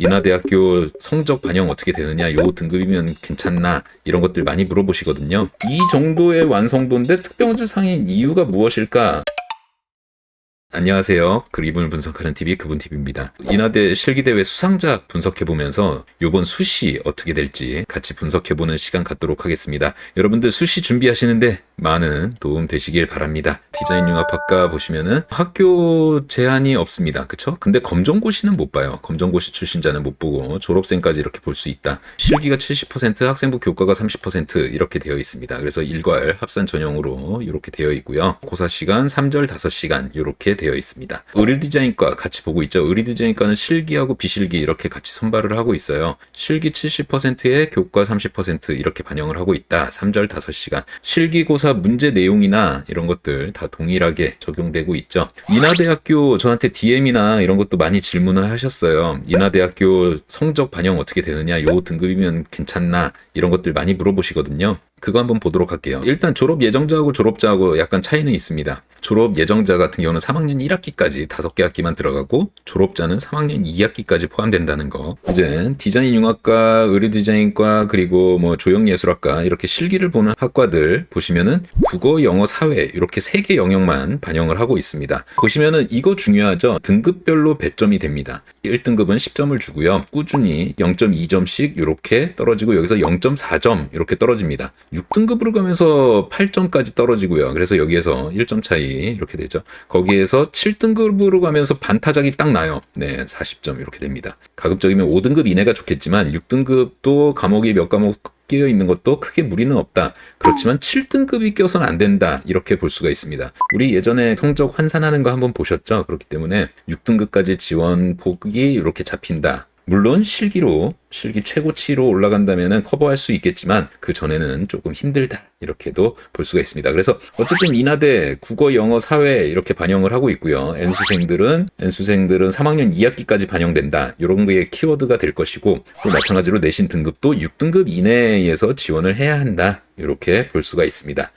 인하대학교 성적 반영 어떻게 되느냐, 요 등급이면 괜찮나, 이런 것들 많이 물어보시거든요. 이 정도의 완성도인데 특병원줄 상인 이유가 무엇일까? 안녕하세요. 그림을 분석하는 TV 그분TV입니다. 인하대 실기대회 수상자 분석해보면서 요번 수시 어떻게 될지 같이 분석해보는 시간 갖도록 하겠습니다. 여러분들 수시 준비하시는데 많은 도움 되시길 바랍니다. 디자인 융합학과 보시면은 학교 제한이 없습니다. 그쵸? 근데 검정고시는 못 봐요. 검정고시 출신자는 못 보고 졸업생까지 이렇게 볼 수 있다. 실기가 70% 학생부 교과가 30% 이렇게 되어 있습니다. 그래서 일괄 합산 전형으로 이렇게 되어 있고요. 고사 시간 3절 5시간 이렇게 되어 있습니다. 의류 디자인과 같이 보고 있죠. 의류 디자인과는 실기하고 비실기 이렇게 같이 선발을 하고 있어요. 실기 70%에 교과 30% 이렇게 반영을 하고 있다. 3절 5시간. 실기 고사 문제 내용이나 이런 것들 다 동일하게 적용되고 있죠. 인하대학교 저한테 DM이나 이런 것도 많이 질문을 하셨어요. 인하대학교 성적 반영 어떻게 되느냐, 요 등급이면 괜찮나 이런 것들 많이 물어보시거든요. 그거 한번 보도록 할게요. 일단 졸업 예정자하고 졸업자하고 약간 차이는 있습니다. 졸업 예정자 같은 경우는 3학년 1학기까지 5개 학기만 들어가고 졸업자는 3학년 2학기까지 포함된다는 거. 이제 디자인 융합과 의류 디자인과 그리고 뭐 조형 예술학과 이렇게 실기를 보는 학과들 보시면은 국어, 영어, 사회 이렇게 세 개 영역만 반영을 하고 있습니다. 보시면은 이거 중요하죠. 등급별로 배점이 됩니다. 1등급은 10점을 주고요. 꾸준히 0.2점씩 이렇게 떨어지고 여기서 0.4점 이렇게 떨어집니다. 6등급으로 가면서 8점까지 떨어지고요. 그래서 여기에서 1점 차이 이렇게 되죠. 거기에서 7등급으로 가면서 반타작이 딱 나요. 네, 40점 이렇게 됩니다. 가급적이면 5등급 이내가 좋겠지만 6등급도 과목이 몇 과목 끼어 있는 것도 크게 무리는 없다. 그렇지만 7등급이 껴서는 안 된다. 이렇게 볼 수가 있습니다. 우리 예전에 성적 환산하는 거 한번 보셨죠? 그렇기 때문에 6등급까지 지원 폭이 이렇게 잡힌다. 물론 실기로 실기 최고치로 올라간다면 커버할 수 있겠지만 그 전에는 조금 힘들다 이렇게도 볼 수가 있습니다. 그래서 어쨌든 인하대 국어, 영어, 사회 이렇게 반영을 하고 있고요. N수생들은 N수생들은 3학년 2학기까지 반영된다. 이런 게 키워드가 될 것이고 또 마찬가지로 내신 등급도 6등급 이내에서 지원을 해야 한다. 이렇게 볼 수가 있습니다.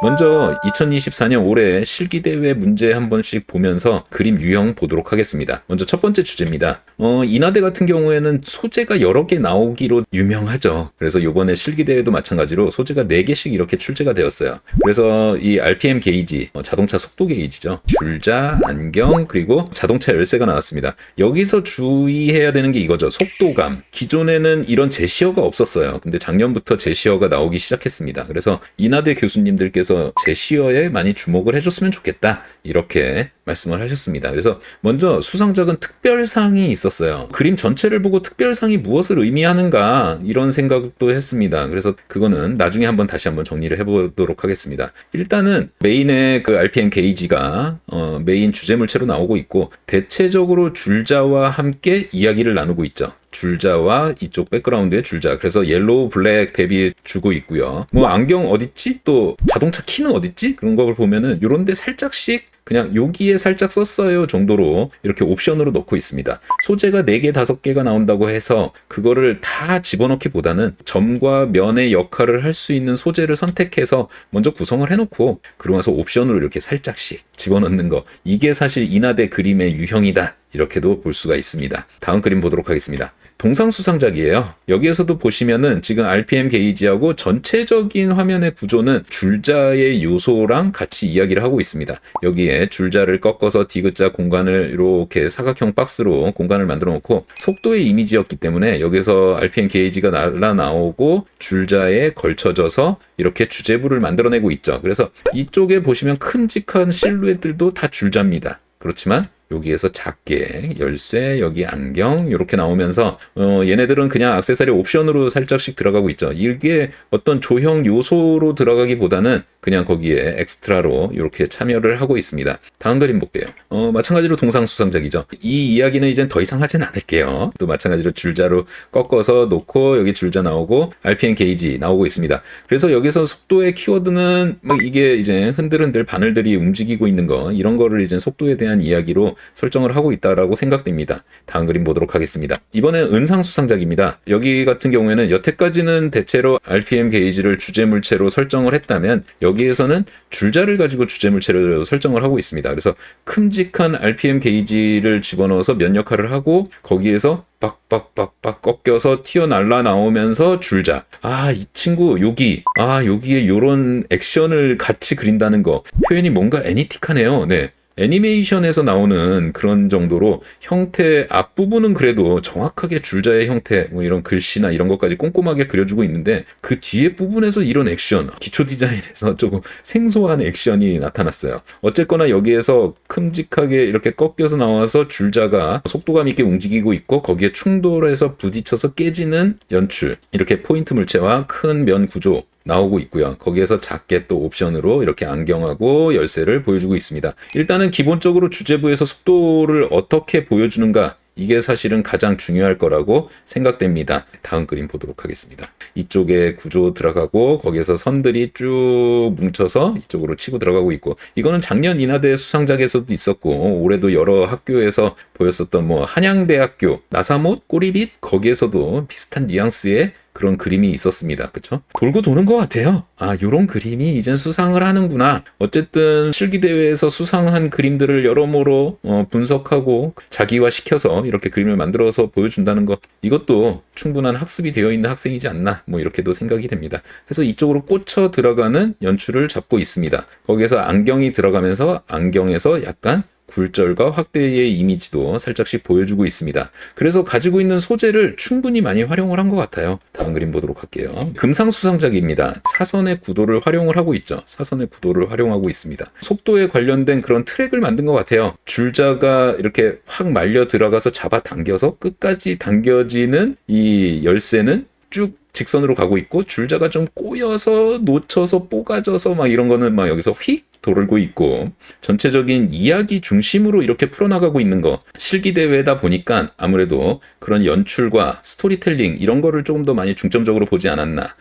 먼저 2024년 올해 실기대회 문제 한 번씩 보면서 그림 유형 보도록 하겠습니다. 먼저 첫 번째 주제입니다. 어, 인하대 같은 경우에는 소재가 여러 개 나오기로 유명하죠. 그래서 요번에 실기대회도 마찬가지로 소재가 4개씩 이렇게 출제가 되었어요. 그래서 이 RPM 게이지, 어, 자동차 속도 게이지죠. 줄자, 안경, 그리고 자동차 열쇠가 나왔습니다. 여기서 주의해야 되는 게 이거죠. 속도감. 기존에는 이런 제시어가 없었어요. 근데 작년부터 제시어가 나오기 시작했습니다. 그래서 인하대 교수님들께서 제시어에 많이 주목을 해줬으면 좋겠다. 이렇게 말씀을 하셨습니다. 그래서 먼저 수상작은 특별상이 있었어요. 그림 전체를 보고 특별상이 무엇을 의미하는가 이런 생각도 했습니다. 그래서 그거는 나중에 한번 다시 한번 정리를 해보도록 하겠습니다. 일단은 메인의 그 RPM 게이지가 어, 메인 주제 물체로 나오고 있고 대체적으로 줄자와 함께 이야기를 나누고 있죠. 줄자와 이쪽 백그라운드의 줄자. 그래서 옐로우, 블랙 대비 주고 있고요. 뭐 안경 어딨지? 또 자동차 키는 어딨지? 그런 걸 보면은 요런데 살짝씩 그냥 여기에 살짝 썼어요 정도로 이렇게 옵션으로 넣고 있습니다. 소재가 4개, 5개가 나온다고 해서 그거를 다 집어넣기보다는 점과 면의 역할을 할 수 있는 소재를 선택해서 먼저 구성을 해놓고 그러고 나서 옵션으로 이렇게 살짝씩 집어넣는 거 이게 사실 인하대 그림의 유형이다 이렇게도 볼 수가 있습니다. 다음 그림 보도록 하겠습니다. 동상 수상작이에요. 여기에서도 보시면은 지금 RPM 게이지하고 전체적인 화면의 구조는 줄자의 요소랑 같이 이야기를 하고 있습니다. 여기에 줄자를 꺾어서 디귿자 공간을 이렇게 사각형 박스로 공간을 만들어 놓고 속도의 이미지였기 때문에 여기서 RPM 게이지가 날라 나오고 줄자에 걸쳐져서 이렇게 주제부를 만들어내고 있죠. 그래서 이쪽에 보시면 큼직한 실루엣들도 다 줄자입니다. 그렇지만 여기에서 작게 열쇠 여기 안경 이렇게 나오면서 어, 얘네들은 그냥 액세서리 옵션으로 살짝씩 들어가고 있죠. 이게 어떤 조형 요소로 들어가기보다는 그냥 거기에 엑스트라로 이렇게 참여를 하고 있습니다. 다음 그림 볼게요. 어, 마찬가지로 동상 수상작이죠. 이 이야기는 이젠 더 이상 하진 않을게요. 또 마찬가지로 줄자로 꺾어서 놓고 여기 줄자 나오고 RPM 게이지 나오고 있습니다. 그래서 여기서 속도의 키워드는 막 이게 이제 흔들흔들 바늘들이 움직이고 있는 거 이런 거를 이제 속도에 대한 이야기로 설정을 하고 있다라고 생각됩니다. 다음 그림 보도록 하겠습니다. 이번엔 은상 수상작입니다. 여기 같은 경우에는 여태까지는 대체로 RPM 게이지를 주제 물체로 설정을 했다면 여기에서는 줄자를 가지고 주제 물체로 설정을 하고 있습니다. 그래서 큼직한 RPM 게이지를 집어넣어서 면 역할을 하고 거기에서 빡빡빡빡 꺾여서 튀어날라 나오면서 줄자. 아, 이 친구 여기 아, 여기에 요런 액션을 같이 그린다는 거. 표현이 뭔가 애니틱하네요. 네. 애니메이션에서 나오는 그런 정도로 형태 앞부분은 그래도 정확하게 줄자의 형태 뭐 이런 글씨나 이런 것까지 꼼꼼하게 그려주고 있는데 그 뒤에 부분에서 이런 액션 기초 디자인에서 조금 생소한 액션이 나타났어요. 어쨌거나 여기에서 큼직하게 이렇게 꺾여서 나와서 줄자가 속도감 있게 움직이고 있고 거기에 충돌해서 부딪혀서 깨지는 연출 이렇게 포인트 물체와 큰 면 구조 나오고 있고요. 거기에서 작게 또 옵션으로 이렇게 안경하고 열쇠를 보여주고 있습니다. 일단은 기본적으로 주제부에서 속도를 어떻게 보여주는가 이게 사실은 가장 중요할 거라고 생각됩니다. 다음 그림 보도록 하겠습니다. 이쪽에 구조 들어가고 거기에서 선들이 쭉 뭉쳐서 이쪽으로 치고 들어가고 있고 이거는 작년 인하대 수상작에서도 있었고 올해도 여러 학교에서 보였었던 뭐 한양대학교 나사못 꼬리빗 거기에서도 비슷한 뉘앙스의 그런 그림이 있었습니다. 그쵸? 돌고 도는 것 같아요. 아, 요런 그림이 이젠 수상을 하는구나. 어쨌든 실기대회에서 수상한 그림들을 여러모로 어, 분석하고 자기화 시켜서 이렇게 그림을 만들어서 보여준다는 것. 이것도 충분한 학습이 되어 있는 학생이지 않나. 뭐 이렇게도 생각이 됩니다. 그래서 이쪽으로 꽂혀 들어가는 연출을 잡고 있습니다. 거기에서 안경이 들어가면서 안경에서 약간 굴절과 확대의 이미지도 살짝씩 보여주고 있습니다. 그래서 가지고 있는 소재를 충분히 많이 활용을 한 것 같아요. 다음 그림 보도록 할게요. 금상수상작입니다. 사선의 구도를 활용을 하고 있죠. 사선의 구도를 활용하고 있습니다. 속도에 관련된 그런 트랙을 만든 것 같아요. 줄자가 이렇게 확 말려 들어가서 잡아 당겨서 끝까지 당겨지는 이 열쇠는 쭉 직선으로 가고 있고 줄자가 좀 꼬여서 놓쳐서 뽀가져서 막 이런 거는 막 여기서 휙 돌고 있고 전체적인 이야기 중심으로 이렇게 풀어나가고 있는 거 실기 대회다 보니까 아무래도 그런 연출과 스토리텔링 이런 거를 조금 더 많이 중점적으로 보지 않았나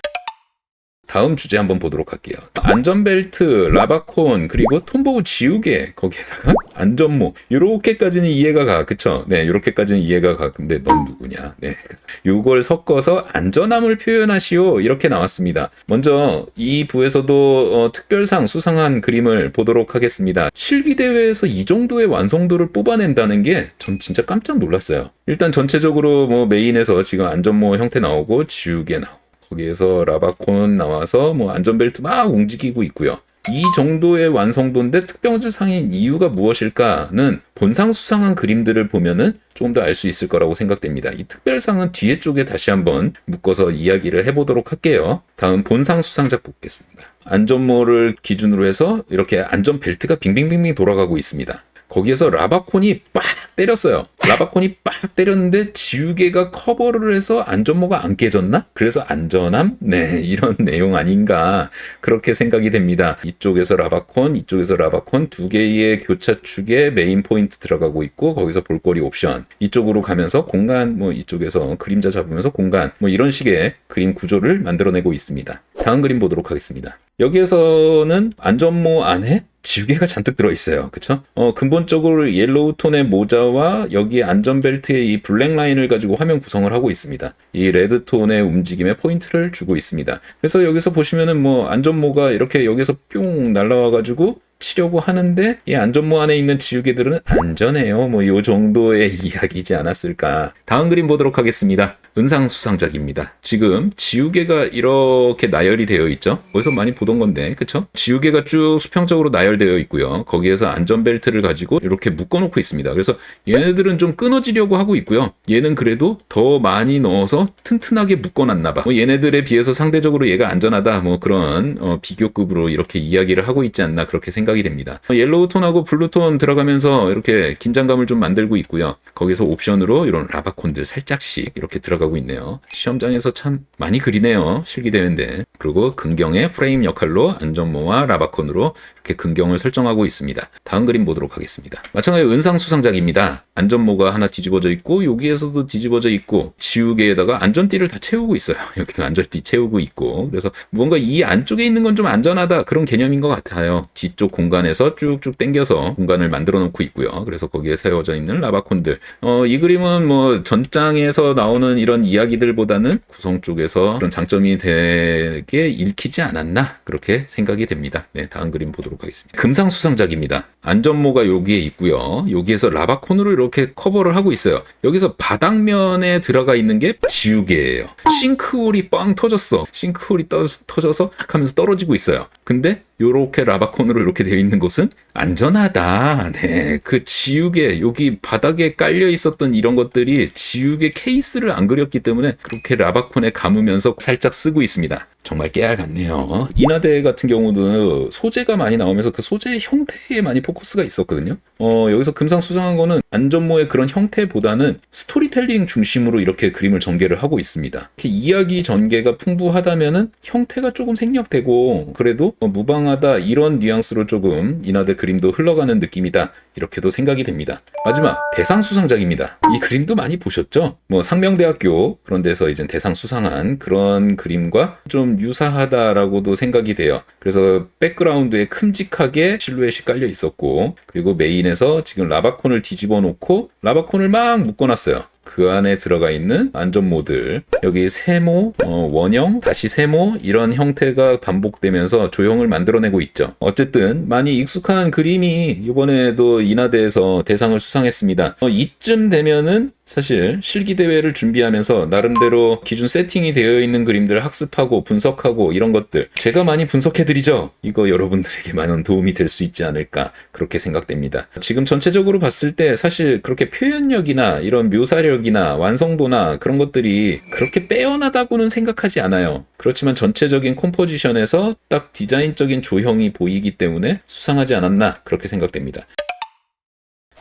다음 주제 한번 보도록 할게요. 안전벨트, 라바콘, 그리고 톰보우 지우개, 거기에다가 안전모. 요렇게까지는 이해가 가. 그쵸? 네, 요렇게까지는 이해가 가. 근데 넌 누구냐? 네. 요걸 섞어서 안전함을 표현하시오. 이렇게 나왔습니다. 먼저 이 부에서도 어, 특별상 수상한 그림을 보도록 하겠습니다. 실기 대회에서 이 정도의 완성도를 뽑아낸다는 게 전 진짜 깜짝 놀랐어요. 일단 전체적으로 뭐 메인에서 지금 안전모 형태 나오고 지우개 나오고 거기에서 라바콘 나와서 뭐 안전벨트 막 움직이고 있고요. 이 정도의 완성도인데 특병줄 상인 이유가 무엇일까는 본상 수상한 그림들을 보면은 조금 더 알 수 있을 거라고 생각됩니다. 이 특별상은 뒤에 쪽에 다시 한번 묶어서 이야기를 해보도록 할게요. 다음 본상 수상작 보겠습니다. 안전모를 기준으로 해서 이렇게 안전벨트가 빙빙빙빙 돌아가고 있습니다. 거기에서 라바콘이 빡 때렸어요. 라바콘이 빡 때렸는데 지우개가 커버를 해서 안전모가 안 깨졌나? 그래서 안전함? 네, 이런 내용 아닌가. 그렇게 생각이 됩니다. 이쪽에서 라바콘, 이쪽에서 라바콘 두 개의 교차축에 메인 포인트 들어가고 있고 거기서 볼거리 옵션. 이쪽으로 가면서 공간 뭐 이쪽에서 그림자 잡으면서 공간 뭐 이런 식의 그림 구조를 만들어내고 있습니다. 다음 그림 보도록 하겠습니다. 여기에서는 안전모 안에 지우개가 잔뜩 들어있어요. 그쵸? 어, 근본적으로 옐로우 톤의 모자와 여기 안전벨트의 이 블랙 라인을 가지고 화면 구성을 하고 있습니다. 이 레드 톤의 움직임에 포인트를 주고 있습니다. 그래서 여기서 보시면은 뭐 안전모가 이렇게 여기서 뿅 날라와가지고 치려고 하는데 이 안전모 안에 있는 지우개들은 안전해요. 뭐요 정도의 이야기지 않았을까. 다음 그림 보도록 하겠습니다. 은상 수상작입니다. 지금 지우개가 이렇게 나열이 되어 있죠. 어디서 많이 보던 건데, 그쵸? 지우개가 쭉 수평적으로 나열되어 있고요. 거기에서 안전벨트를 가지고 이렇게 묶어놓고 있습니다. 그래서 얘네들은 좀 끊어지려고 하고 있고요. 얘는 그래도 더 많이 넣어서 튼튼하게 묶어놨나 봐. 뭐 얘네들에 비해서 상대적으로 얘가 안전하다. 뭐 그런 어, 비교급으로 이렇게 이야기를 하고 있지 않나 그렇게 생각이 됩니다. 어, 옐로우 톤하고 블루 톤 들어가면서 이렇게 긴장감을 좀 만들고 있고요. 거기서 옵션으로 이런 라바콘들 살짝씩 이렇게 들어가 고 있네요. 시험장에서 참 많이 그리네요. 실기대회인데. 그리고 근경의 프레임 역할로 안전모와 라바콘으로 이렇게 근경을 설정하고 있습니다. 다음 그림 보도록 하겠습니다. 마찬가지로 은상 수상작입니다. 안전모가 하나 뒤집어져 있고 여기에서도 뒤집어져 있고 지우개에다가 안전띠를 다 채우고 있어요. 여기도 안전띠 채우고 있고 그래서 무언가 이 안쪽에 있는 건 좀 안전하다 그런 개념인 것 같아요. 뒤쪽 공간에서 쭉쭉 당겨서 공간을 만들어 놓고 있고요. 그래서 거기에 세워져 있는 라바콘들. 어, 이 그림은 뭐 전장에서 나오는 이런 이야기들보다는 구성 쪽에서 그런 장점이 되게 읽히지 않았나 그렇게 생각이 됩니다. 네, 다음 그림 보도록 하겠습니다. 금상 수상작입니다. 안전모가 여기에 있고요. 여기에서 라바콘으로 이렇게 커버를 하고 있어요. 여기서 바닥면에 들어가 있는 게 지우개예요. 싱크홀이 빵 터졌어. 싱크홀이 떠, 터져서 딱 하면서 떨어지고 있어요. 근데 요렇게 라바콘으로 이렇게 되어 있는 곳은 안전하다. 네. 그 지우개, 여기 바닥에 깔려 있었던 이런 것들이 지우개 케이스를 안 그렸기 때문에 그렇게 라바콘에 감으면서 살짝 쓰고 있습니다. 정말 깨알 같네요. 인하대 같은 경우도 소재가 많이 나오면서 그 소재의 형태에 많이 포커스가 있었거든요. 어, 여기서 금상 수상한 거는 안전모의 그런 형태보다는 스토리텔링 중심으로 이렇게 그림을 전개를 하고 있습니다. 이렇게 이야기 전개가 풍부하다면은 형태가 조금 생략되고 그래도 어, 무방 하다 이런 뉘앙스로 조금 인하대 그림도 흘러가는 느낌이다 이렇게도 생각이 됩니다. 마지막 대상 수상작입니다. 이 그림도 많이 보셨죠? 뭐 상명대학교 그런 데서 이제 대상 수상한 그런 그림과 좀 유사하다라고도 생각이 돼요. 그래서 백그라운드에 큼직하게 실루엣이 깔려 있었고 그리고 메인에서 지금 라바콘을 뒤집어 놓고 라바콘을 막 묶어놨어요. 그 안에 들어가 있는 안전모들 여기 세모, 어, 원형, 다시 세모 이런 형태가 반복되면서 조형을 만들어내고 있죠. 어쨌든 많이 익숙한 그림이 이번에도 인하대에서 대상을 수상했습니다. 어, 이쯤 되면은 사실 실기 대회를 준비하면서 나름대로 기준 세팅이 되어 있는 그림들 학습하고 분석하고 이런 것들 제가 많이 분석해 드리죠. 이거 여러분들에게 많은 도움이 될 수 있지 않을까 그렇게 생각됩니다. 지금 전체적으로 봤을 때 사실 그렇게 표현력이나 이런 묘사력 이나 완성도나 그런 것들이 그렇게 빼어나다고는 생각하지 않아요. 그렇지만 전체적인 콤포지션에서 딱 디자인적인 조형이 보이기 때문에 수상하지 않았나 그렇게 생각됩니다.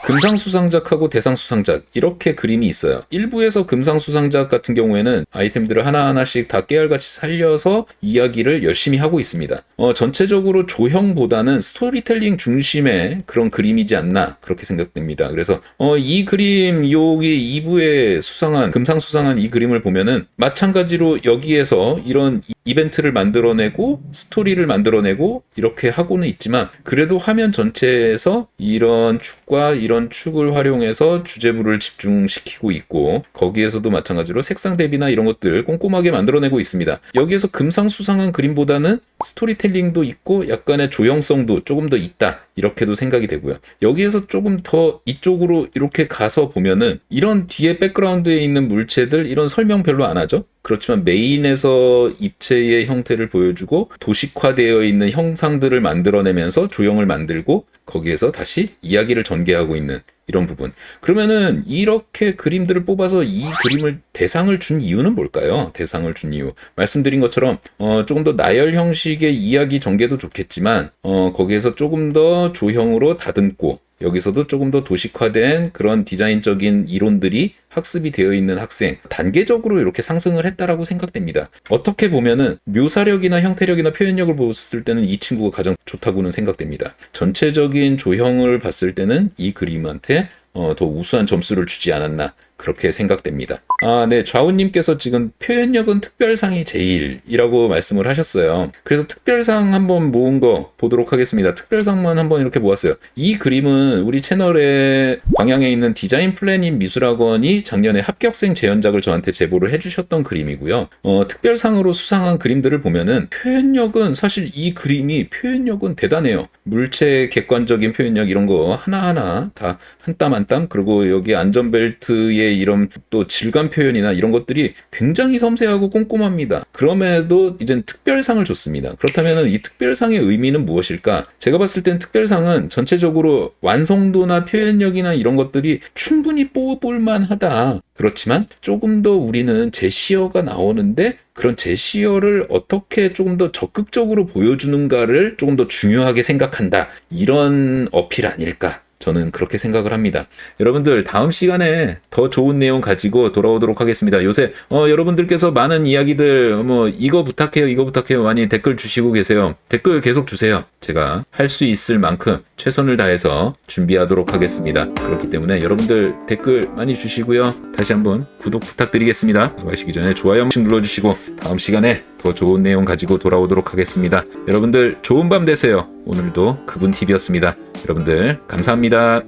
금상수상작하고 대상수상작 이렇게 그림이 있어요. 일부에서 금상수상작 같은 경우에는 아이템들을 하나하나씩 다 깨알같이 살려서 이야기를 열심히 하고 있습니다. 어, 전체적으로 조형보다는 스토리텔링 중심의 그런 그림이지 않나 그렇게 생각됩니다. 그래서 어, 이 그림 여기 2부에 수상한 금상수상한 이 그림을 보면은 마찬가지로 여기에서 이런 이벤트를 만들어내고 스토리를 만들어내고 이렇게 하고는 있지만 그래도 화면 전체에서 이런 축과 이런 축을 활용해서 주제부를 집중시키고 있고 거기에서도 마찬가지로 색상 대비나 이런 것들 꼼꼼하게 만들어내고 있습니다. 여기에서 금상수상한 그림보다는 스토리텔링도 있고 약간의 조형성도 조금 더 있다. 이렇게도 생각이 되고요. 여기에서 조금 더 이쪽으로 이렇게 가서 보면은 이런 뒤에 백그라운드에 있는 물체들 이런 설명 별로 안 하죠. 그렇지만 메인에서 입체의 형태를 보여주고 도식화되어 있는 형상들을 만들어내면서 조형을 만들고 거기에서 다시 이야기를 전개하고 있는 이런 부분. 그러면은 이렇게 그림들을 뽑아서 이 그림을 대상을 준 이유는 뭘까요? 대상을 준 이유. 말씀드린 것처럼 어, 조금 더 나열 형식의 이야기 전개도 좋겠지만 어, 거기에서 조금 더 조형으로 다듬고 여기서도 조금 더 도식화된 그런 디자인적인 이론들이 학습이 되어 있는 학생 단계적으로 이렇게 상승을 했다라고 생각됩니다. 어떻게 보면은 묘사력이나 형태력이나 표현력을 봤을 때는 이 친구가 가장 좋다고는 생각됩니다. 전체적인 조형을 봤을 때는 이 그림한테 어, 더 우수한 점수를 주지 않았나 그렇게 생각됩니다. 아, 네. 좌우님께서 지금 표현력은 특별상이 제일이라고 말씀을 하셨어요. 그래서 특별상 한번 모은 거 보도록 하겠습니다. 특별상만 한번 이렇게 모았어요. 이 그림은 우리 채널에 광양에 있는 디자인 플래닝 미술학원이 작년에 합격생 재연작을 저한테 제보를 해주셨던 그림이고요. 어, 특별상으로 수상한 그림들을 보면은 표현력은 사실 이 그림이 표현력은 대단해요. 물체 객관적인 표현력 이런 거 하나하나 다 한 땀 한땀 그리고 여기 안전벨트의 이런 또 질감 표현이나 이런 것들이 굉장히 섬세하고 꼼꼼합니다. 그럼에도 이젠 특별상을 줬습니다. 그렇다면 이 특별상의 의미는 무엇일까? 제가 봤을 땐 특별상은 전체적으로 완성도나 표현력이나 이런 것들이 충분히 뽑을 만하다. 그렇지만 조금 더 우리는 제시어가 나오는데 그런 제시어를 어떻게 조금 더 적극적으로 보여주는가를 조금 더 중요하게 생각한다. 이런 어필 아닐까. 저는 그렇게 생각을 합니다. 여러분들 다음 시간에 더 좋은 내용 가지고 돌아오도록 하겠습니다. 요새 어, 여러분들께서 많은 이야기들 뭐 이거 부탁해요, 이거 부탁해요 많이 댓글 주시고 계세요. 댓글 계속 주세요. 제가 할 수 있을 만큼 최선을 다해서 준비하도록 하겠습니다. 그렇기 때문에 여러분들 댓글 많이 주시고요. 다시 한번 구독 부탁드리겠습니다. 가시기 전에 좋아요 한 번씩 눌러주시고 다음 시간에 더 좋은 내용 가지고 돌아오도록 하겠습니다. 여러분들 좋은 밤 되세요. 오늘도 그분 TV였습니다. 여러분들 감사합니다.